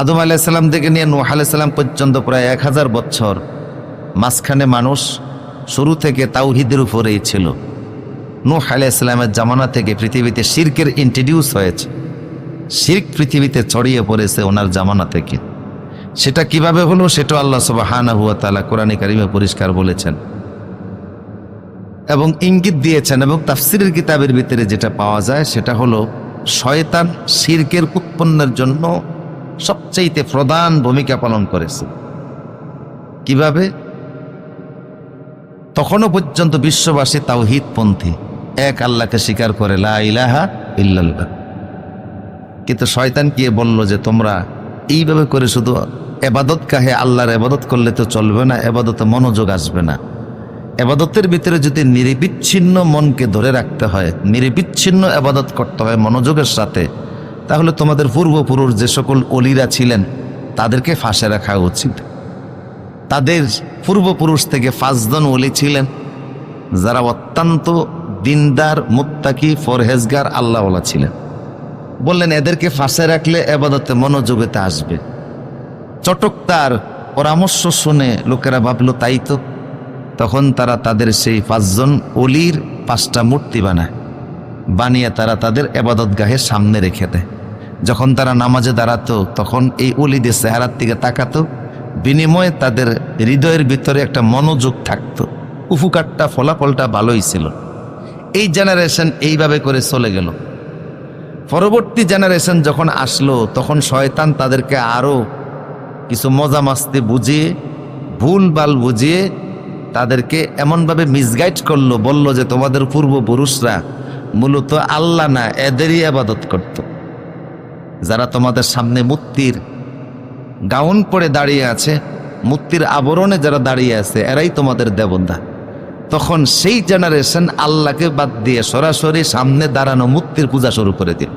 আদম আলাইসাল্লাম থেকে নিয়ে নুহ আলাইসাল্লাম পর্যন্ত প্রায় এক হাজার বছর মাঝখানে মানুষ শুরু থেকে তাওহিদের উপরেই ছিল। নূহ আলাইসাল্লামের জামানা থেকে পৃথিবীতে শির্কের ইন্ট্রোডিউস হয়েছে। শির্ক পৃথিবীতে ছড়িয়ে পড়েছে ওনার জামানা থেকে। সেটা কীভাবে হলো সেটা আল্লাহ সব সুবাহানা হুয়া তালা কোরআনী কারিমে পরিষ্কার বলেছেন। এবং ইঙ্গিত দিয়েছেন এবং তাফসিরের কিতাবের ভিতরে যেটা পাওয়া যায় সেটা হলো, শয়তান শির্কের উৎপন্নের জন্য সবচাইতে প্রধান ভূমিকা পালন করেছে। কীভাবে? তখনও পর্যন্ত বিশ্ববাসী তাওহিদপন্থী, এক আল্লাহকে স্বীকার করে লা ইলাহা ইল্লাল্লাহ। কিন্তু শয়তান গিয়ে বলল যে তোমরা এইভাবে করে শুধু এবাদত কাহে আল্লাহর এবাদত করলে তো চলবে না, এবাদতে মনোযোগ আসবে না। এবাদতের ভিতরে যদি নিরবিচ্ছিন্ন মনকে ধরে রাখতে হয়, নিরবিচ্ছিন্ন এবাদত করতে হয় মনোযোগের সাথে তাহলে তোমাদের পূর্বপুরুষ যে সকল অলিরা ছিলেন, তাদেরকে ফাঁসে রাখা উচিত। তাদের পূর্বপুরুষ থেকে পাঁচজন অলি ছিলেন, যারা অত্যন্ত দিনদার, মুত্তাকি, ফরহেজগার, আল্লাহওয়ালা ছিলেন। বললেন, এদেরকে ফাঁসে রাখলে এবাদতে মনোযোগেতে আসবে। চটকতার পরামর্শ শুনে লোকেরা ভাবলো, তাই তো। তখন তারা তাদের সেই পাঁচজন অলির পাঁচটা মূর্তি বানায়, বানিয়ে তারা তাদের এবাদত গাহের সামনে রেখে দেয়। যখন তারা নামাজে দাঁড়াতো, তখন এই অলিদের চেহারার দিকে তাকাতো। বিনিময়ে তাদের হৃদয়ের ভিতরে একটা মনোযোগ থাকতো। উপকারটা, ফলাফলটা ভালোই ছিল। এই জেনারেশন এইভাবে করে চলে গেল। পরবর্তী জেনারেশন যখন আসলো, তখন শয়তান তাদেরকে আরও কিছু মজা মাস্তি বুঝিয়ে, ভুল বাল বুঝিয়ে তাদেরকে এমনভাবে মিসগাইড করল, বলল যে তোমাদের পূর্বপুরুষরা মূলত আল্লাহ না, এদেরই আবাদত করত। যারা তোমাদের সামনে মূর্তির গাউন পরে দাঁড়িয়ে আছে, মূর্তির আবরণে যারা দাঁড়িয়ে আছে, এরাই তোমাদের দেবন্দা তখন সেই জেনারেশন আল্লাহকে বাদ দিয়ে সরাসরি সামনে দাঁড়ানো মূর্তির পূজা শুরু করে দিল।